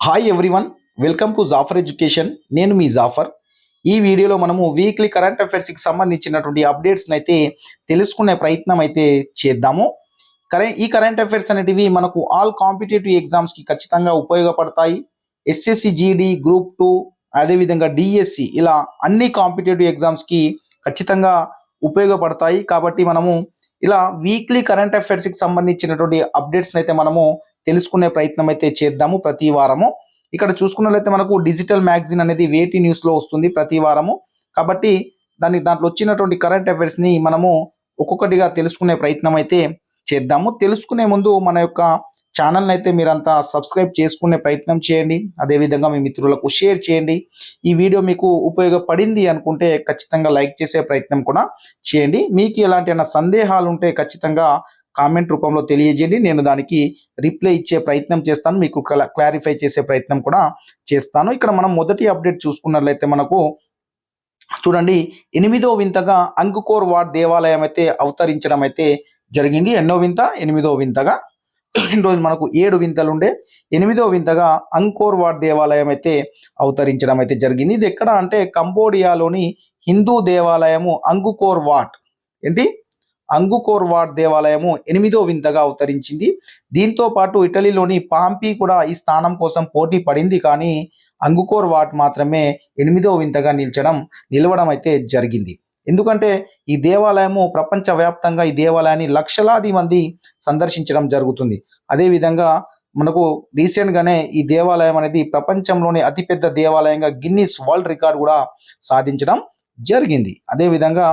Hi everyone welcome to Jafar education నేను మీ జాఫర్ ఈ వీడియోలో మనము వీక్లీ కరెంట్ అఫైర్స్కి సంబంధించినటువంటి అప్డేట్స్ని అయితే తెలుసుకునే ప్రయత్నం అయితే చేద్దాము. కరెంట్ ఈ కరెంట్ అఫైర్స్ అనేటివి మనకు ఆల్ కాంపిటేటివ్ ఎగ్జామ్స్కి ఖచ్చితంగా ఉపయోగపడతాయి. ఎస్ఎస్సి జీడి గ్రూప్ టూ అదేవిధంగా డిఎస్సి ఇలా అన్ని కాంపిటేటివ్ ఎగ్జామ్స్కి ఖచ్చితంగా ఉపయోగపడతాయి. కాబట్టి మనము ఇలా వీక్లీ కరెంట్ అఫైర్స్కి సంబంధించినటువంటి అప్డేట్స్ని అయితే మనము తెలుసుకునే ప్రయత్నం అయితే చేద్దాము ప్రతి వారము. ఇక్కడ చూసుకున్నట్లయితే మనకు డిజిటల్ మ్యాగజైన్ అనేది వేటి న్యూస్లో వస్తుంది ప్రతి వారము. కాబట్టి దాని దాంట్లో వచ్చినటువంటి కరెంట్ అఫైర్స్ని మనము ఒక్కొక్కటిగా తెలుసుకునే ప్రయత్నం అయితే చేద్దాము. తెలుసుకునే ముందు మన యొక్క ఛానల్ని అయితే మీరంతా సబ్స్క్రైబ్ చేసుకునే ప్రయత్నం చేయండి. అదేవిధంగా మీ మిత్రులకు షేర్ చేయండి. ఈ వీడియో మీకు ఉపయోగపడింది అనుకుంటే ఖచ్చితంగా లైక్ చేసే ప్రయత్నం కూడా చేయండి. మీకు ఎలాంటి సందేహాలు ఉంటే ఖచ్చితంగా కామెంట్ రూపంలో తెలియజేయండి. నేను దానికి రిప్లై ఇచ్చే ప్రయత్నం చేస్తాను. మీకు క్లారిఫై చేసే ప్రయత్నం కూడా చేస్తాను. ఇక్కడ మనం మొదటి అప్డేట్ చూసుకున్నట్లయితే మనకు చూడండి ఎనిమిదో వింతగా అంకుకోర్ వాడ్ దేవాలయం అయితే అవతరించడం అయితే జరిగింది. ఎన్నో వింత? ఎనిమిదో వింతగా. రోజు మనకు ఏడు వింతలు ఉండే ఎనిమిదో వింతగా అంకోర్ వాడ్ దేవాలయం అయితే అవతరించడం అయితే జరిగింది. ఇది ఎక్కడ అంటే కంబోడియాలోని హిందూ దేవాలయము అంగుకోర్ వాట్ ఏంటి? అంగుకోర్వాడ్ దేవాలయము ఎనిమిదో వింతగా అవతరించింది దీంతో పాటు ఇటలీలోని పాంపి కూడా ఈ స్థానం కోసం పోటీ పడింది కానీ అంగుకోర్ వాట్ మాత్రమే ఎనిమిదో వింతగా నిల్చడం నిలవడం అయితే జరిగింది. ఎందుకంటే ఈ దేవాలయము ప్రపంచవ్యాప్తంగా ఈ దేవాలయాన్ని లక్షలాది మంది సందర్శించడం జరుగుతుంది. అదేవిధంగా మనకు రీసెంట్గానే ఈ దేవాలయం అనేది ప్రపంచంలోని అతిపెద్ద దేవాలయంగా గిన్నిస్ వరల్డ్ రికార్డ్ కూడా సాధించడం జరిగింది. అదేవిధంగా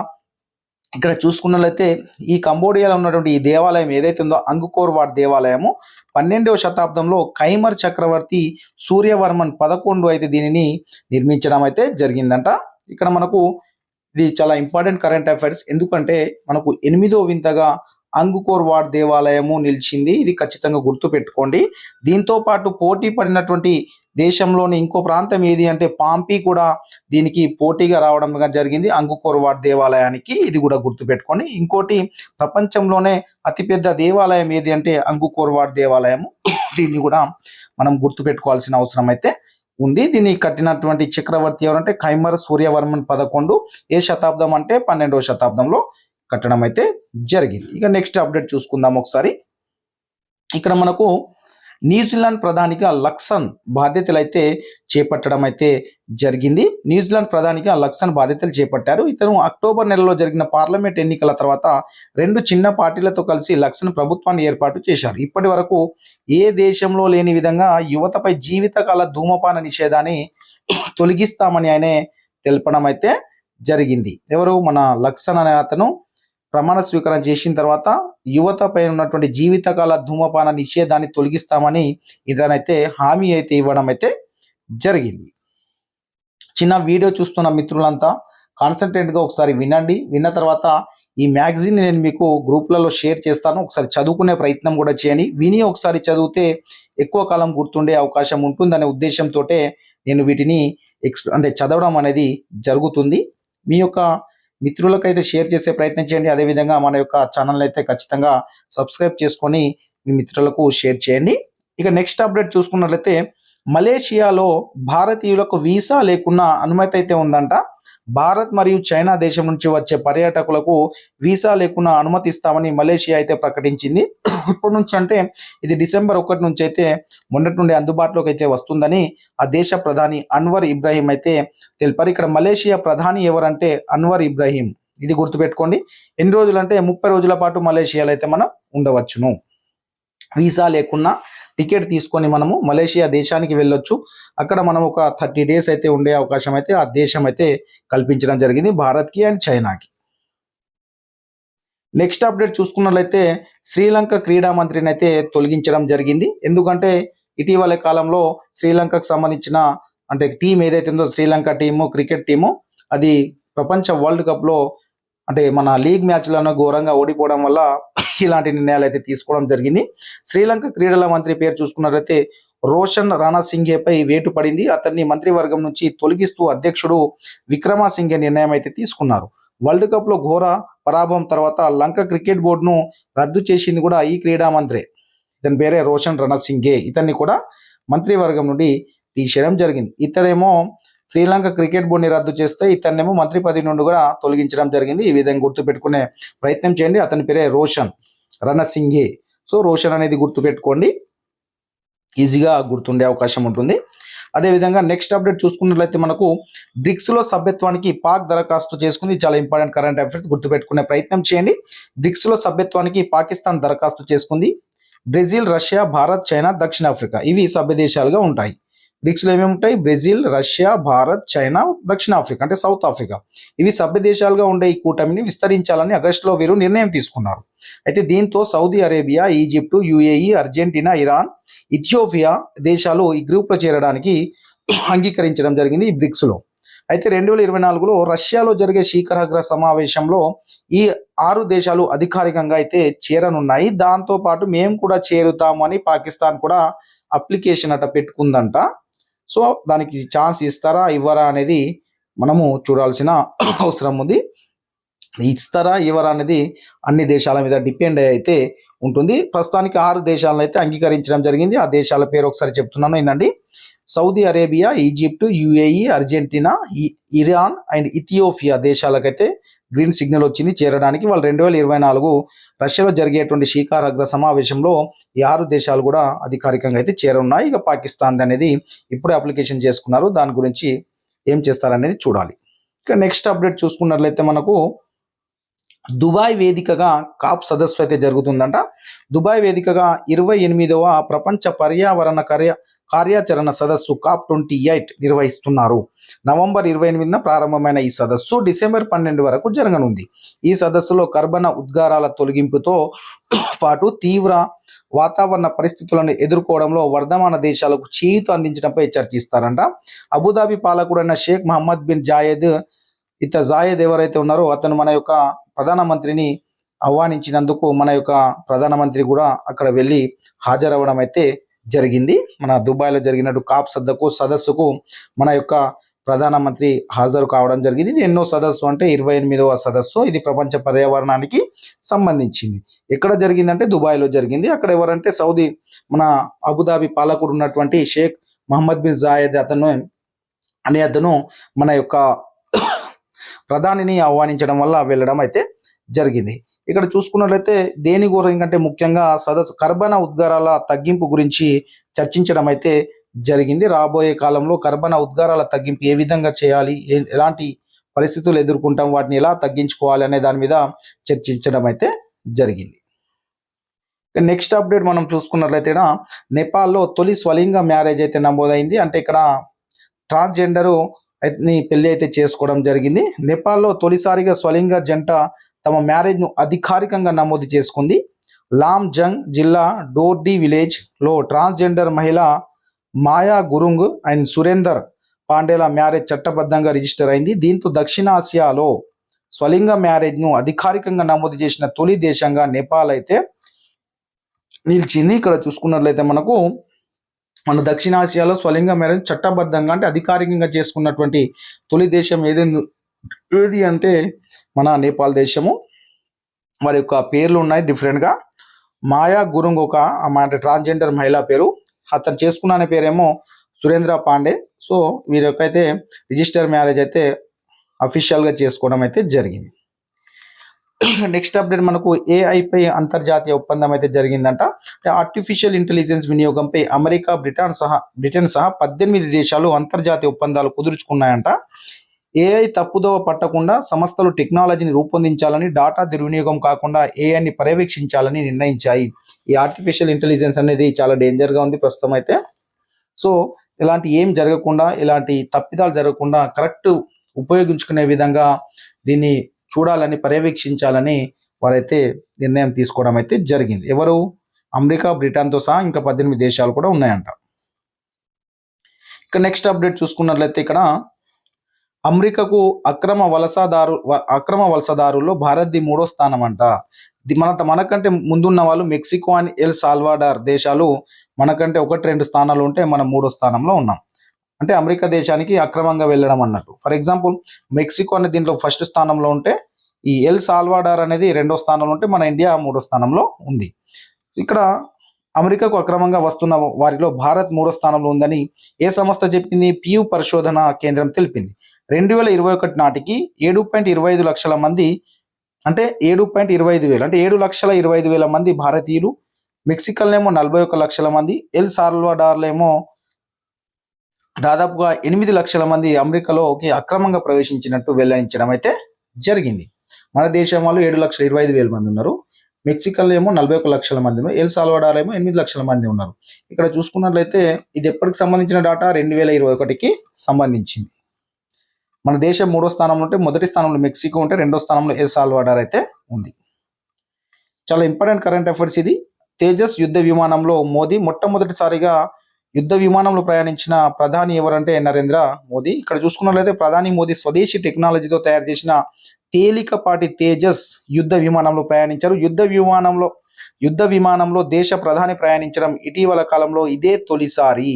ఇక్కడ చూసుకున్నట్లయితే ఈ కంబోడియాలో ఉన్నటువంటి ఈ దేవాలయం ఏదైతే ఉందో అంగుకోర్ వాడ్ దేవాలయము పన్నెండవ శతాబ్దంలో కైమర్ చక్రవర్తి సూర్యవర్మన్ పదకొండు అయితే దీనిని నిర్మించడం అయితే జరిగిందంట. ఇక్కడ మనకు ఇది చాలా ఇంపార్టెంట్ కరెంట్ అఫైర్స్. ఎందుకంటే మనకు ఎనిమిదో వింతగా అంగుకోర్వాడ్ దేవాలయము నిలిచింది. ఇది ఖచ్చితంగా గుర్తు పెట్టుకోండి. దీంతో పాటు పోటీ పడినటువంటి దేశంలోని ఇంకో ప్రాంతం ఏది అంటే పాంపి కూడా దీనికి పోటీగా రావడం జరిగింది. అంగుకోర్వాడ్ దేవాలయానికి ఇది కూడా గుర్తు పెట్టుకోండి. ఇంకోటి ప్రపంచంలోనే అతిపెద్ద దేవాలయం ఏది అంటే అంగుకోర్వాడ్ దేవాలయము. దీన్ని కూడా మనం గుర్తు పెట్టుకోవాల్సిన అవసరం అయితే ఉంది. దీన్ని కట్టినటువంటి చక్రవర్తి ఎవరంటే ఖైమర్ సూర్యవర్మన్ పదకొండు. ఏ శతాబ్దం అంటే పన్నెండవ శతాబ్దంలో కట్టడం అయితే జరిగింది. ఇక నెక్స్ట్ అప్డేట్ చూసుకుందాం ఒకసారి. ఇక్కడ మనకు న్యూజిలాండ్ ప్రధానిగా లక్సన్ బాధ్యతలు అయితే చేపట్టడం అయితే జరిగింది న్యూజిలాండ్ ప్రధానిగా లక్సన్ బాధ్యతలు చేపట్టారు. ఇతను అక్టోబర్ నెలలో జరిగిన పార్లమెంట్ ఎన్నికల తర్వాత రెండు చిన్న పార్టీలతో కలిసి లక్సన్ ప్రభుత్వాన్ని ఏర్పాటు చేశారు. ఇప్పటి వరకు ఏ దేశంలో లేని విధంగా యువతపై జీవితకాల ధూమపాన నిషేధాన్ని తొలగిస్తామని ఆయనే తెలపడం అయితే జరిగింది. ఎవరు? మన లక్సన్ అనే అతను ప్రమాణ స్వీకారం చేసిన తర్వాత యువత పైన ఉన్నటువంటి జీవితకాల ధూమపాన నిషేధాన్ని తొలగిస్తామని ఇతనైతే హామీ అయితే ఇవ్వడం అయితే జరిగింది. చిన్న వీడియో చూస్తున్న మిత్రులంతా కాన్సన్ట్రేట్గా ఒకసారి వినండి. విన్న తర్వాత ఈ మ్యాగజైన్ నేను మీకు గ్రూప్లలో షేర్ చేస్తాను. ఒకసారి చదువుకునే ప్రయత్నం కూడా చేయండి. విని ఒకసారి చదివితే ఎక్కువ కాలం గుర్తుండే అవకాశం ఉంటుందనే ఉద్దేశంతో నేను వీటిని ఎక్స్ అంటే చదవడం అనేది జరుగుతుంది. మీ యొక్క మిత్రులకైతే షేర్ చేసే ప్రయత్నం చేయండి. అదేవిధంగా మన యొక్క ఛానల్ అయితే ఖచ్చితంగా సబ్స్క్రైబ్ చేసుకొని మీ మిత్రులకు షేర్ చేయండి. ఇక నెక్స్ట్ అప్డేట్ చూసుకున్నట్లయితే మలేషియాలో భారతీయులకు వీసా లేకున్నా అనుమతి అయితే ఉందంట. భారత్ మరియు చైనా దేశం నుంచి వచ్చే పర్యాటకులకు వీసా లేకుండా అనుమతిస్తామని మలేషియా అయితే ప్రకటించింది. ఇప్పటి నుంచి అంటే ఇది డిసెంబర్ ఒకటి నుంచి అయితే మొన్నటి నుండి అందుబాటులోకి అయితే వస్తుందని ఆ దేశ ప్రధాని అన్వర్ ఇబ్రాహీం అయితే తెలిపారు. ఇక్కడ మలేషియా ప్రధాని ఎవరంటే అన్వర్ ఇబ్రాహీం. ఇది గుర్తుపెట్టుకోండి. ఎన్ని రోజులు అంటే ముప్పై రోజుల పాటు మలేషియాలో అయితే మనం ఉండవచ్చును. వీసా లేకున్నా టికెట్ తీసుకొని మనము మలేషియా దేశానికి వెళ్ళొచ్చు. అక్కడ మనం ఒక థర్టీ డేస్ అయితే ఉండే అవకాశం అయితే ఆ దేశం అయితే కల్పించడం జరిగింది భారత్కి అండ్ చైనాకి. నెక్స్ట్ అప్డేట్ చూసుకున్నట్లయితే శ్రీలంక క్రీడా మంత్రిని అయితే తొలగించడం జరిగింది. ఎందుకంటే ఇటీవల కాలంలో శ్రీలంకకు సంబంధించిన అంటే టీం ఏదైతే ఉందో శ్రీలంక టీము క్రికెట్ టీము అది ప్రపంచ వరల్డ్ కప్లో అంటే మన లీగ్ మ్యాచ్లను ఘోరంగా ఓడిపోవడం వల్ల ఇలాంటి నిర్ణయాలు అయితే తీసుకోవడం జరిగింది. శ్రీలంక క్రీడల మంత్రి పేరు చూసుకున్నట్లయితే రోషన్ రాణాసింఘేపై వేటు పడింది. అతన్ని మంత్రివర్గం నుంచి తొలగిస్తూ అధ్యక్షుడు విక్రమాసింఘే నిర్ణయం అయితే తీసుకున్నారు. వరల్డ్ కప్లో ఘోర పరాభవం తర్వాత లంక క్రికెట్ బోర్డును రద్దు చేసింది కూడా ఈ క్రీడా మంత్రి. ఇతని పేరే రోషన్ రణసింఘే ఇతన్ని కూడా మంత్రివర్గం నుండి తీసేయడం జరిగింది. ఇతడేమో శ్రీలంక క్రికెట్ బోర్డుని రద్దు చేస్తే ఇతన్నేమో మంత్రి పదవి నుండి కూడా తొలగించడం జరిగింది. ఈ విధంగా గుర్తుపెట్టుకునే ప్రయత్నం చేయండి. అతని పేరే రోషన్ రణసింగే. సో రోషన్ అనేది గుర్తుపెట్టుకోండి. ఈజీగా గుర్తుండే అవకాశం ఉంటుంది. అదేవిధంగా నెక్స్ట్ అప్డేట్ చూసుకున్నట్లయితే మనకు బ్రిక్స్లో సభ్యత్వానికి పాక్ దరఖాస్తు చేసుకుంది. చాలా ఇంపార్టెంట్ కరెంట్ అఫైర్స్ గుర్తుపెట్టుకునే ప్రయత్నం చేయండి. బ్రిక్స్లో సభ్యత్వానికి పాకిస్తాన్ దరఖాస్తు చేసుకుంది. బ్రెజిల్ రష్యా భారత్ చైనా దక్షిణాఫ్రికా ఇవి సభ్య దేశాలుగా ఉంటాయి. బ్రిక్స్లో ఏమేమి ఉంటాయి? బ్రెజిల్ రష్యా భారత్ చైనా దక్షిణాఫ్రికా అంటే సౌత్ ఆఫ్రికా. ఇవి సభ్య దేశాలుగా ఉండే ఈ కూటమిని విస్తరించాలని ఆగస్టులో వీరు నిర్ణయం తీసుకున్నారు. అయితే దీంతో Saudi Arabia Egypt UAE Argentina Iran Ethiopia దేశాలు ఈ గ్రూప్లో చేరడానికి అంగీకరించడం జరిగింది ఈ బ్రిక్స్లో. అయితే రెండు వేల ఇరవై నాలుగులో రష్యాలో జరిగే శీకరాగ్ర సమావేశంలో ఈ ఆరు దేశాలు అధికారికంగా అయితే చేరనున్నాయి. దాంతో పాటు మేము కూడా చేరుతాము అని పాకిస్తాన్ కూడా అప్లికేషన్ అట పెట్టుకుందంట. సో దానికి ఛాన్స్ ఇస్తారా ఇవ్వరా అనేది మనము చూడాల్సిన అవసరం ఉంది. ఇస్తారా ఇవ్వరా అనేది అన్ని దేశాల మీద డిపెండ్ అయితే ఉంటుంది. ప్రస్తుతానికి ఆరు దేశాలను అయితే అంగీకరించడం జరిగింది. ఆ దేశాల పేరు ఒకసారి చెప్తున్నాను ఏంటండి Saudi Arabia Egypt UAE Argentina Iran and Ethiopia దేశాలకైతే green signal వచ్చింది చేరడానికి వాళ్ళు రెండు వేల ఇరవై నాలుగు రష్యాలో జరిగేటువంటి శీకారాగ్ర సమావేశంలో ఈ ఆరు దేశాలు కూడా అధికారికంగా అయితే చేరున్నాయి ఇక పాకిస్తాన్ అనేది ఇప్పుడే అప్లికేషన్ చేసుకున్నారు. దాని గురించి ఏం చేస్తారనేది చూడాలి. ఇక నెక్స్ట్ అప్డేట్ చూసుకున్నట్లయితే మనకు దుబాయ్ వేదికగా కాప్ సదస్సు అయితే జరుగుతుందంట. దుబాయ్ వేదికగా ఇరవై ఎనిమిదవ ప్రపంచ పర్యావరణ కార్య కార్యాచరణ సదస్సు కాప్ ట్వంటీ ఎయిట్ నిర్వహిస్తున్నారు. నవంబర్ ఇరవై ఎనిమిదిన ప్రారంభమైన ఈ సదస్సు డిసెంబర్ పన్నెండు వరకు జరగనుంది. ఈ సదస్సులో కర్బన ఉద్గారాల తొలగింపుతో పాటు తీవ్ర వాతావరణ పరిస్థితులను ఎదుర్కోవడంలో వర్ధమాన దేశాలకు చేయుతూ అందించడంపై చర్చిస్తారంట. అబుదాబి పాలకుడైన షేక్ మహమ్మద్ బిన్ జాయద్ ఇత జాయద్ ఎవరైతే ఉన్నారో అతను మన యొక్క ప్రధానమంత్రిని ఆహ్వానించినందుకు మన యొక్క ప్రధానమంత్రి కూడా అక్కడ వెళ్ళి హాజరవ్వడం అయితే జరిగింది. మన దుబాయ్లో జరిగినట్టు కాప్ సద్దకు సదస్సుకు మన యొక్క ప్రధానమంత్రి హాజరు కావడం జరిగింది. ఇది ఎన్నో సదస్సు అంటే ఇరవై ఎనిమిదవ సదస్సు. ఇది ప్రపంచ పర్యావరణానికి సంబంధించింది. ఎక్కడ జరిగిందంటే దుబాయ్లో జరిగింది. అక్కడ ఎవరంటే సౌదీ మన అబుదాబి పాలకుడు ఉన్నటువంటి షేక్ మహమ్మద్ బిన్ జాయద్ అతను అనే అతను మన యొక్క ప్రధానిని ఆహ్వానించడం వల్ల వెళ్ళడం అయితే జరిగింది. ఇక్కడ చూసుకున్నట్లయితే దేని గురించి అంటే ముఖ్యంగా సదస్సు కర్బన ఉద్గారాల తగ్గింపు గురించి చర్చించడం అయితే జరిగింది. రాబోయే కాలంలో కర్బన ఉద్గారాల తగ్గింపు ఏ విధంగా చేయాలి? ఎలాంటి పరిస్థితులు ఎదుర్కొంటాం? వాటిని ఎలా తగ్గించుకోవాలి? అనే దాని మీద చర్చించడం అయితే జరిగింది. నెక్స్ట్ అప్డేట్ మనం చూసుకున్నట్లయితే నేపాల్లో తొలి స్వలింగ మ్యారేజ్ అయితే నమోదైంది. అంటే ఇక్కడ ట్రాన్స్జెండరు ని పెళ్ళి అయితే చేసుకోవడం జరిగింది. నేపాల్లో తొలిసారిగా స్వలింగ జంట తమ మ్యారేజ్ను అధికారికంగా నమోదు చేసుకుంది. లామ్ జంగ్ జిల్లా డోర్డీ విలేజ్లో ట్రాన్స్జెండర్ మహిళ మాయా గురుంగ్ అండ్ సురేందర్ పాండేల మ్యారేజ్ చట్టబద్ధంగా రిజిస్టర్ అయింది. దీంతో దక్షిణాసియాలో స్వలింగ మ్యారేజ్ను అధికారికంగా నమోదు చేసిన తొలి దేశంగా నేపాల్ అయితే నిలిచింది. ఇక్కడ చూసుకున్నట్లయితే మనకు మన దక్షిణాసియాలో స్వలింగ మ్యారేజ్ చట్టబద్ధంగా అంటే అధికారికంగా చేసుకున్నటువంటి తొలి దేశం ఏదైంది? ఏది అంటే మన నేపాల్ దేశము వారి యొక్క పేర్లు ఉన్నాయి డిఫరెంట్గా మాయా గురుంగ్ ఒక అంటే ట్రాన్స్జెండర్ మహిళా పేరు. అతను చేసుకున్న పేరేమో సురేంద్ర పాండే. సో వీరి యొక్క అయితే రిజిస్టర్ మ్యారేజ్ అయితే అఫీషియల్గా చేసుకోవడం అయితే జరిగింది. నెక్స్ట్ అప్డేట్ మనకు ఏఐపై అంతర్జాతీయ ఒప్పందం అయితే జరిగిందంట. ఆర్టిఫిషియల్ ఇంటెలిజెన్స్ వినియోగంపై అమెరికా బ్రిటన్ సహా బ్రిటన్ సహా పద్దెనిమిది దేశాలు అంతర్జాతీయ ఒప్పందాలు కుదుర్చుకున్నాయంట. ఏఐ తప్పుదోవ పట్టకుండా సంస్థలు టెక్నాలజీని రూపొందించాలని డాటా దుర్వినియోగం కాకుండా ఏఐని పర్యవేక్షించాలని నిర్ణయించాయి. ఈ ఆర్టిఫిషియల్ ఇంటెలిజెన్స్ అనేది చాలా డేంజర్గా ఉంది ప్రస్తుతం అయితే. సో ఇలాంటి ఏం జరగకుండా ఇలాంటి తప్పిదాలు జరగకుండా కరెక్ట్ ఉపయోగించుకునే విధంగా దీన్ని చూడాలని పర్యవేక్షించాలని వారైతే నిర్ణయం తీసుకోవడం అయితే జరిగింది. ఎవరు? అమెరికా బ్రిటన్తో సహా ఇంకా పద్దెనిమిది దేశాలు కూడా ఉన్నాయంట. ఇక నెక్స్ట్ అప్డేట్ చూసుకున్నట్లయితే ఇక్కడ అమెరికాకు అక్రమ వలసదారు అక్రమ వలసదారుల్లో భారత్ది మూడో స్థానం అంట మన మనకంటే ముందున్న వాళ్ళు మెక్సికో అండ్ ఎల్ సాల్వాడార్ దేశాలు మనకంటే ఒకటి రెండు స్థానాలు ఉంటే మనం మూడో స్థానంలో ఉన్నాం. అంటే అమెరికా దేశానికి అక్రమంగా వెళ్ళడం అన్నట్టు. ఫర్ ఎగ్జాంపుల్ మెక్సికో అనే దీంట్లో ఫస్ట్ స్థానంలో ఉంటే ఈ ఎల్ సాల్వాడార్ అనేది రెండో స్థానంలో ఉంటే మన ఇండియా మూడో స్థానంలో ఉంది. ఇక్కడ అమెరికాకు అక్రమంగా వస్తున్న వారిలో భారత్ మూడో స్థానంలో ఉందని ఏ సంస్థ చెప్పింది? పియు పరిశోధన కేంద్రం తెలిపింది. రెండు వేల ఇరవై ఒకటి నాటికి ఏడు పాయింట్ ఇరవై ఐదు లక్షల మంది అంటే ఏడు పాయింట్ ఇరవై ఐదు వేలు అంటే ఏడు లక్షల ఇరవై ఐదు వేల మంది భారతీయులు మెక్సికల్నేమో నలభై ఒక లక్షల మంది ఎల్ సాల్వాడార్లేమో దాదాపుగా ఎనిమిది లక్షల మంది అమెరికాలోకి అక్రమంగా ప్రవేశించినట్టు వెల్లడించడం అయితే జరిగింది. మన దేశం వాళ్ళు ఏడు లక్షల ఇరవై ఐదు వేల మంది ఉన్నారు మెక్సికల్ ఏమో నలభై ఒక లక్షల మంది ఉన్నారు ఎల్ సాల్వడార్ ఏమో ఎనిమిది లక్షల మంది ఉన్నారు. ఇక్కడ చూసుకున్నట్లయితే ఇది ఎప్పటికి సంబంధించిన డాటా రెండు వేల ఇరవై ఒకటికి సంబంధించింది. మన దేశం మూడో స్థానంలో ఉంటే మొదటి స్థానంలో మెక్సికో ఉంటే రెండో స్థానంలో ఎల్ సాల్వాడార్ అయితే ఉంది. చాలా ఇంపార్టెంట్ కరెంట్ అఫైర్స్ ఇది. తేజస్ యుద్ధ విమానంలో మోదీ మొట్టమొదటిసారిగా యుద్ధ విమానంలో ప్రయాణించిన ప్రధాని ఎవరంటే నరేంద్ర మోదీ. ఇక్కడ చూసుకున్నట్లయితే ప్రధాని మోదీ స్వదేశీ టెక్నాలజీతో తయారు చేసిన తేలికపాటి తేజస్ యుద్ధ విమానంలో ప్రయాణించారు. యుద్ధ విమానంలో యుద్ధ విమానంలో దేశ ప్రధాని ప్రయాణించడం ఇటీవల కాలంలో ఇదే తొలిసారి.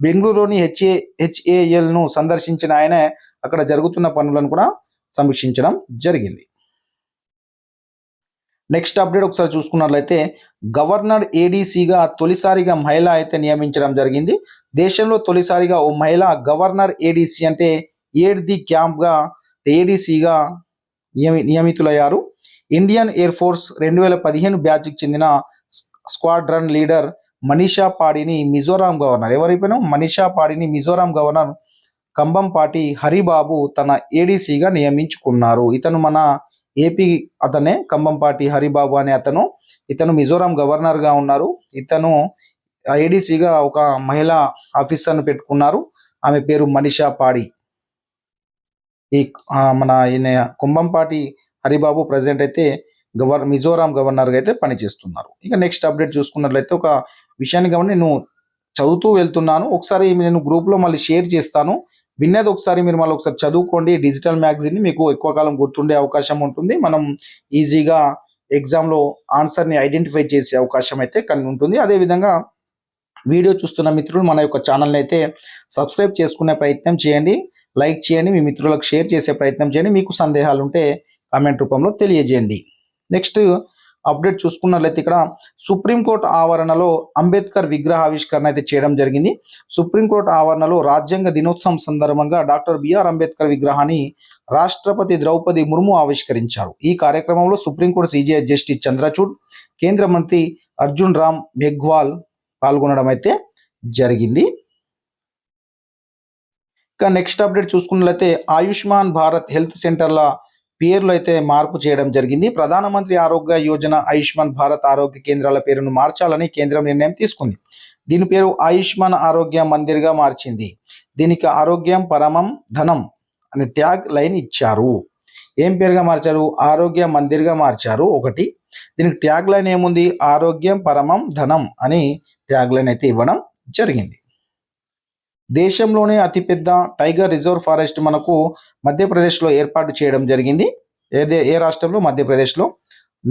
బెంగళూరులోని హెచ్ఏ హెచ్ఏఎల్ను సందర్శించిన ఆయన అక్కడ జరుగుతున్న పనులను కూడా సమీక్షించడం జరిగింది. నెక్స్ట్ అప్డేట్ ఒకసారి చూసుకున్నట్లయితే గవర్నర్ ఏడీసీగా తొలిసారిగా మహిళ అయితే నియమించడం జరిగింది. దేశంలో తొలిసారిగా ఓ మహిళ గవర్నర్ ఏడీసీ అంటే ఏడ్ ది క్యాంప్గా ఏడీసీగా నియమి నియమితులయ్యారు. ఇండియన్ ఎయిర్ ఫోర్స్ రెండు వేల పదిహేను బ్యాచ్కి చెందిన స్క్వాడ్రన్ లీడర్ మనీషా పాడిని మిజోరాం గవర్నర్ ఎవరైపోయినా? మనీషా పాడిని మిజోరాం గవర్నర్ కంబంపాటి హరిబాబు తన ఏడీసీగా నియమించుకున్నారు. ఇతను మన ఏపీ అతనే కంబంపాటి హరిబాబు అనే అతను. ఇతను మిజోరాం గవర్నర్గా ఉన్నారు. ఇతను ఏడీసీగా ఒక మహిళా ఆఫీసర్ను పెట్టుకున్నారు. ఆమె పేరు మనీషా పాడి. ఈ మన ఈయన కుంభంపాటి హరిబాబు ప్రజెంట్ అయితే గవర్ మిజోరాం గవర్నర్గా అయితే పనిచేస్తున్నారు. ఇక నెక్స్ట్ అప్డేట్ చూసుకున్నట్లయితే ఒక విషయాన్ని గమని నేను చదువుతూ వెళ్తున్నాను. ఒకసారి నేను గ్రూప్లో మళ్ళీ షేర్ చేస్తాను. విన్నది ఒకసారి మీరు మళ్ళీ ఒకసారి చదువుకోండి. డిజిటల్ మ్యాగజైన్ని మీకు ఎక్కువ కాలం గుర్తుండే అవకాశం ఉంటుంది. మనం ఈజీగా ఎగ్జామ్లో ఆన్సర్ని ఐడెంటిఫై చేసే అవకాశం అయితే కలిగి ఉంటుంది. అదేవిధంగా వీడియో చూస్తున్న మిత్రులు మన యొక్క ఛానల్ని అయితే సబ్స్క్రైబ్ చేసుకునే ప్రయత్నం చేయండి. లైక్ చేయండి. మీ మిత్రులకు షేర్ చేసే ప్రయత్నం చేయండి. మీకు సందేహాలు ఉంటే కామెంట్ రూపంలో తెలియజేయండి. నెక్స్ట్ అప్డేట్ చూసుకున్నట్లయితే ఇక్కడ సుప్రీంకోర్టు ఆవరణలో అంబేద్కర్ విగ్రహ ఆవిష్కరణ అయితే చేయడం జరిగింది. సుప్రీంకోర్టు ఆవరణలో రాజ్యాంగ దినోత్సవం సందర్భంగా డాక్టర్ బిఆర్ అంబేద్కర్ విగ్రహాన్ని రాష్ట్రపతి ద్రౌపది ముర్ము ఆవిష్కరించారు. ఈ కార్యక్రమంలో సుప్రీంకోర్టు సీజీఐ జస్టిస్ చంద్రచూడ్ కేంద్ర మంత్రి అర్జున్ రామ్ మెఘ్వాల్ పాల్గొనడం అయితే జరిగింది. ఇక నెక్స్ట్ అప్డేట్ చూసుకున్నట్లయితే ఆయుష్మాన్ భారత్ హెల్త్ సెంటర్ల పేర్లు అయితే మార్పు చేయడం జరిగింది. ప్రధానమంత్రి ఆరోగ్య యోజన ఆయుష్మాన్ భారత్ ఆరోగ్య కేంద్రాల పేరును మార్చాలని కేంద్రం నిర్ణయం తీసుకుంది. దీని పేరు ఆయుష్మాన్ ఆరోగ్య మందిర్గా మార్చింది. దీనికి ఆరోగ్యం పరమం ధనం అనే ట్యాగ్ లైన్ ఇచ్చారు. ఏం పేరుగా మార్చారు? ఆరోగ్య మందిర్గా మార్చారు. ఒకటి. దీనికి ట్యాగ్ లైన్ ఏముంది? ఆరోగ్యం పరమం ధనం అని ట్యాగ్ లైన్ అయితే ఇవ్వడం జరిగింది. దేశంలోనే అతిపెద్ద టైగర్ రిజర్వ్ ఫారెస్ట్ మనకు మధ్యప్రదేశ్లో ఏర్పాటు చేయడం జరిగింది. ఏదే ఏ రాష్ట్రంలో? మధ్యప్రదేశ్లో.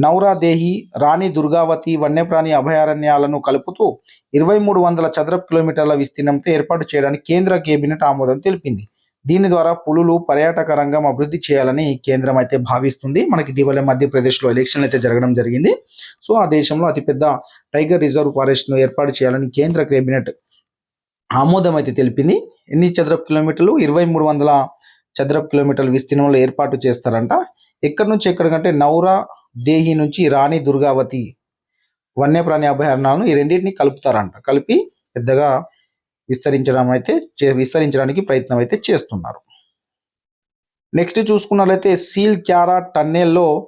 నౌరాదేహి రాణి దుర్గావతి వన్యప్రాణి అభయారణ్యాలను కలుపుతూ ఇరవై మూడు వందల చదరపు కిలోమీటర్ల విస్తీర్ణంతో ఏర్పాటు చేయడానికి కేంద్ర కేబినెట్ ఆమోదం తెలిపింది. దీని ద్వారా పులులు పర్యాటక రంగం అభివృద్ధి చేయాలని కేంద్రం అయితే భావిస్తుంది. మనకి ఇటీవల మధ్యప్రదేశ్లో ఎలక్షన్లు అయితే జరగడం జరిగింది. సో ఆ దేశంలో అతిపెద్ద టైగర్ రిజర్వ్ ఫారెస్ట్ను ఏర్పాటు చేయాలని కేంద్ర కేబినెట్ ఆమోదం అయితే తెలిపింది. ఎన్ని చదరపు కిలోమీటర్లు? ఇరవై మూడు వందల చదరపు కిలోమీటర్ల విస్తీర్ణంలో ఏర్పాటు చేస్తారంట. ఎక్కడి నుంచి ఎక్కడికంటే నౌరా దేహి నుంచి రాణి దుర్గావతి వన్యప్రాణి అభయారణాలను ఈ రెండింటిని కలుపుతారంట. కలిపి పెద్దగా విస్తరించడం అయితే చే- విస్తరించడానికి ప్రయత్నం అయితే చేస్తున్నారు. నెక్స్ట్ చూసుకున్నట్లయితే సీల్ క్యారా టన్నెల్లో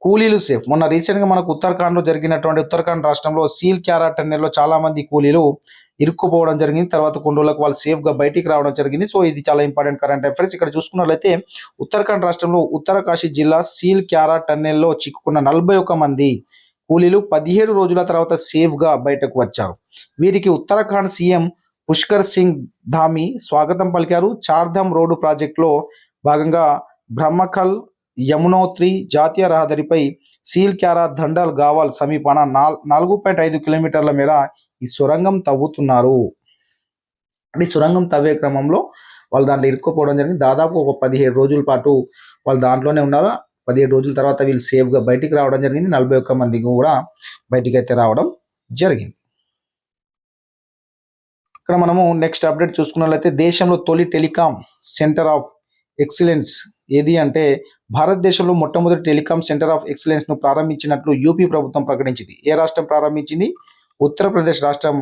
కూలీలు సేఫ్. మొన్న రీసెంట్గా మనకు ఉత్తరాఖండ్లో జరిగినటువంటి ఉత్తరాఖండ్ రాష్ట్రంలో సీల్ క్యారా టన్నెల్లో చాలామంది కూలీలు ఇరుక్కుపోవడం జరిగింది. తర్వాత కొన్ని రోజులకు వాళ్ళు సేఫ్గా బయటికి రావడం జరిగింది. సో ఇది చాలా ఇంపార్టెంట్ కరెంట్ అఫైర్స్ ఇక్కడ చూసుకున్నట్లయితే ఉత్తరాఖండ్ రాష్ట్రంలో ఉత్తరకాశీ జిల్లా సీల్ క్యారా టన్నెల్లో చిక్కుకున్న నలభై ఒక మంది కూలీలు పదిహేడు రోజుల తర్వాత సేఫ్గా బయటకు వచ్చారు. వీరికి ఉత్తరాఖండ్ సీఎం పుష్కర్ సింగ్ ధామి స్వాగతం పలికారు. చార్ధమ్ రోడ్డు ప్రాజెక్టులో భాగంగా బ్రహ్మకల్ యమునోత్రి జాతీయ రహదారిపై సీల్ క్యారా దండల్ గావాల్ సమీపాన నాల్ నాలుగు పాయింట్ ఐదు కిలోమీటర్ల మేర ఈ సొరంగం తవ్వుతున్నారు. అంటే సొరంగం తవ్వే క్రమంలో వాళ్ళు దాంట్లో ఇరుక్కుపోవడం జరిగింది. దాదాపు ఒక పదిహేడు రోజుల పాటు వాళ్ళు దాంట్లోనే ఉన్నారు? పదిహేడు రోజుల తర్వాత వీళ్ళు సేఫ్గా బయటికి రావడం జరిగింది. నలభై ఒక్క మంది కూడా బయటికి అయితే రావడం జరిగింది. ఇక్కడ మనము నెక్స్ట్ అప్డేట్ చూసుకున్నట్లయితే దేశంలో తొలి టెలికాం సెంటర్ ఆఫ్ ఎక్సలెన్స్ ఏది అంటే భారతదేశంలో మొట్టమొదటి టెలికాం సెంటర్ ఆఫ్ ఎక్సలెన్స్ను ప్రారంభించినట్లు యూపీ ప్రభుత్వం ప్రకటించింది. ఏ రాష్ట్రం ప్రారంభించింది? ఉత్తరప్రదేశ్ రాష్ట్రం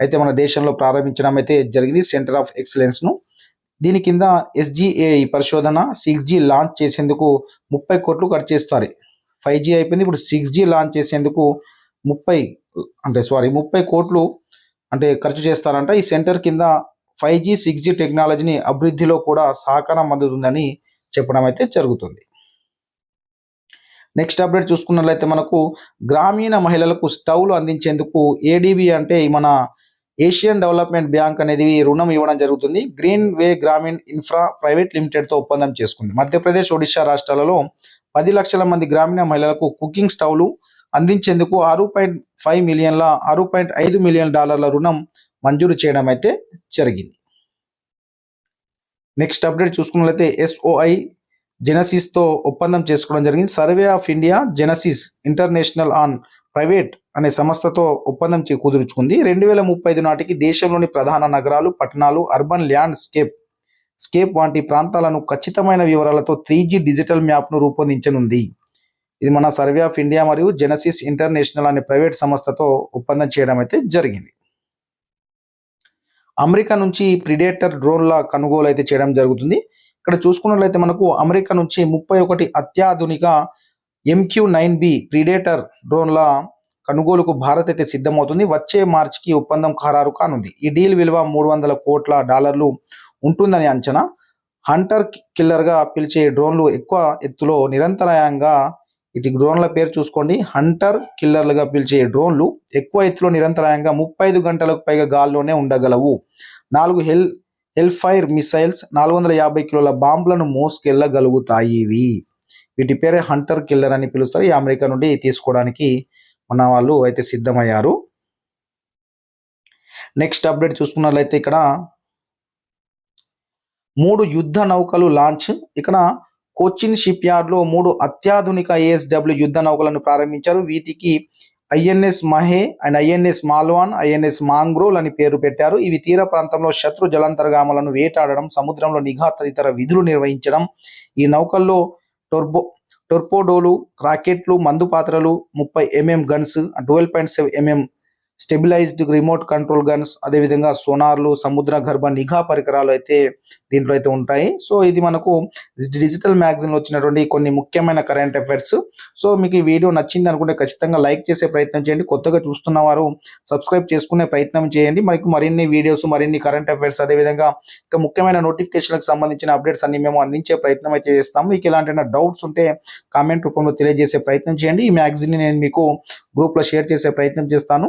అయితే మన దేశంలో ప్రారంభించడం అయితే జరిగింది సెంటర్ ఆఫ్ ఎక్సలెన్స్ను దీని కింద ఎస్జిఏ పరిశోధన సిక్స్ జీ లాంచ్ చేసేందుకు ముప్పై కోట్లు ఖర్చు చేస్తారు. ఫైవ్ జీ అయిపోయింది ఇప్పుడు సిక్స్ జీ లాంచ్ చేసేందుకు ముప్పై అంటే సారీ ముప్పై కోట్లు అంటే ఖర్చు చేస్తారంట. ఈ సెంటర్ కింద ఫైవ్ జీ సిక్స్ జీ టెక్నాలజీని అభివృద్ధిలో కూడా సహకారం అందుతుందని చెప్పడం అయితే జరుగుతుంది. నెక్స్ట్ అప్డేట్ చూసుకున్నట్లయితే మనకు గ్రామీణ మహిళలకు స్టవ్లు అందించేందుకు ఏడీబీ అంటే మన ఏషియన్ డెవలప్మెంట్ బ్యాంక్ అనేది రుణం ఇవ్వడం జరుగుతుంది. Green Way Grameen Infra Private లిమిటెడ్తో ఒప్పందం చేసుకుంది. మధ్యప్రదేశ్ ఒడిశా రాష్ట్రాలలో పది లక్షల మంది గ్రామీణ మహిళలకు కుకింగ్ స్టవ్లు అందించేందుకు ఆరు పాయింట్ ఫైవ్ మిలియన్ల ఆరు పాయింట్ ఐదు మిలియన్ డాలర్ల రుణం మంజూరు చేయడం అయితే జరిగింది. నెక్స్ట్ అప్డేట్ చూసుకున్నట్లయితే ఎస్ఓఐ జెనసిస్తో ఒప్పందం చేసుకోవడం జరిగింది. Survey of India Genesys International on private అనే సంస్థతో ఒప్పందం చే- కుదుర్చుకుంది. రెండు వేల ముప్పై ఐదు నాటికి దేశంలోని ప్రధాన నగరాలు పట్టణాలు అర్బన్ ల్యాండ్ స్కేప్ స్కేప్ వంటి ప్రాంతాలను ఖచ్చితమైన వివరాలతో త్రీ జీ డిజిటల్ మ్యాప్ను రూపొందించనుంది. ఇది మన సర్వే ఆఫ్ ఇండియా మరియు జెనసిస్ ఇంటర్నేషనల్ అనే ప్రైవేట్ సంస్థతో ఒప్పందం చేయడం అయితే జరిగింది. అమెరికా నుంచి ప్రిడేటర్ డ్రోన్ల కొనుగోలు అయితే చేయడం జరుగుతుంది. ఇక్కడ చూసుకున్నట్లయితే మనకు అమెరికా నుంచి ముప్పై ఒకటి అత్యాధునిక ఎంక్యూ నైన్ బి ప్రిడేటర్ డ్రోన్ల కొనుగోలుకు భారత్ అయితే సిద్ధమవుతుంది. వచ్చే మార్చికి ఒప్పందం ఖరారు కానుంది. ఈ డీల్ విలువ మూడు వందల కోట్ల డాలర్లు ఉంటుందని అంచనా. హంటర్ కిల్లర్గా పిలిచే డ్రోన్లు ఎక్కువ ఎత్తులో నిరంతరాయంగా ఇటు డ్రోన్ల పేరు చూసుకోండి. హంటర్ కిల్లర్లుగా పిలిచే డ్రోన్లు ఎక్కువ ఎత్తులో నిరంతరాయంగా ముప్పై ఐదు గంటలకు పైగా గాల్లోనే ఉండగలవు. నాలుగు హెల్ హెల్ ఫైర్ మిసైల్స్ నాలుగు వందల యాభై కిలోల బాంబులను మోసుకెళ్ళగలుగుతాయి ఇవి. వీటి పేరే హంటర్ కిల్లర్ అని పిలుస్తారు. ఈ అమెరికా నుండి తీసుకోవడానికి మన వాళ్ళు అయితే సిద్ధమయ్యారు. నెక్స్ట్ అప్డేట్ చూసుకున్నట్లయితే ఇక్కడ మూడు యుద్ధ నౌకలు లాంచ్. ఇక్కడ కోచిన్ షిప్ యార్డ్లో మూడు అత్యాధునిక ఏఎస్డబ్ల్యూ యుద్ధ నౌకలను ప్రారంభించారు. వీటికి INS Mahe and INS Malvan INS Mangrol అని పేరు పెట్టారు. ఇవి తీర ప్రాంతంలో శత్రు జలాంతర్గాములను వేటాడడం సముద్రంలో నిఘా తదితర విధులు నిర్వహించడం. ఈ నౌకల్లో టొర్బో టొర్పోడోలు రాకెట్లు మందు పాత్రలు ముప్పై MM guns twelve point seven mm stabilised remote control guns అదేవిధంగా సోనార్లు సముద్ర గర్భ నిఘా పరికరాలు అయితే దీంట్లో అయితే ఉంటాయి. సో ఇది మనకు డిజిటల్ మ్యాగజైన్లో వచ్చినటువంటి కొన్ని ముఖ్యమైన కరెంట్ అఫైర్స్. సో మీకు ఈ వీడియో నచ్చింది అనుకుంటే ఖచ్చితంగా లైక్ చేసే ప్రయత్నం చేయండి. కొత్తగా చూస్తున్న వారు సబ్స్క్రైబ్ చేసుకునే ప్రయత్నం చేయండి. మనకు మరిన్ని వీడియోస్ మరిన్ని కరెంట్ అఫైర్స్ అదేవిధంగా ఇంకా ముఖ్యమైన నోటిఫికేషన్లకు సంబంధించిన అప్డేట్స్ అన్ని మేము అందించే ప్రయత్నం అయితే చేస్తాము. మీకు ఎలాంటి డౌట్స్ ఉంటే కామెంట్ రూపంలో తెలియజేసే ప్రయత్నం చేయండి. ఈ మ్యాగజైన్ నేను మీకు గ్రూప్లో షేర్ చేసే ప్రయత్నం చేస్తాను.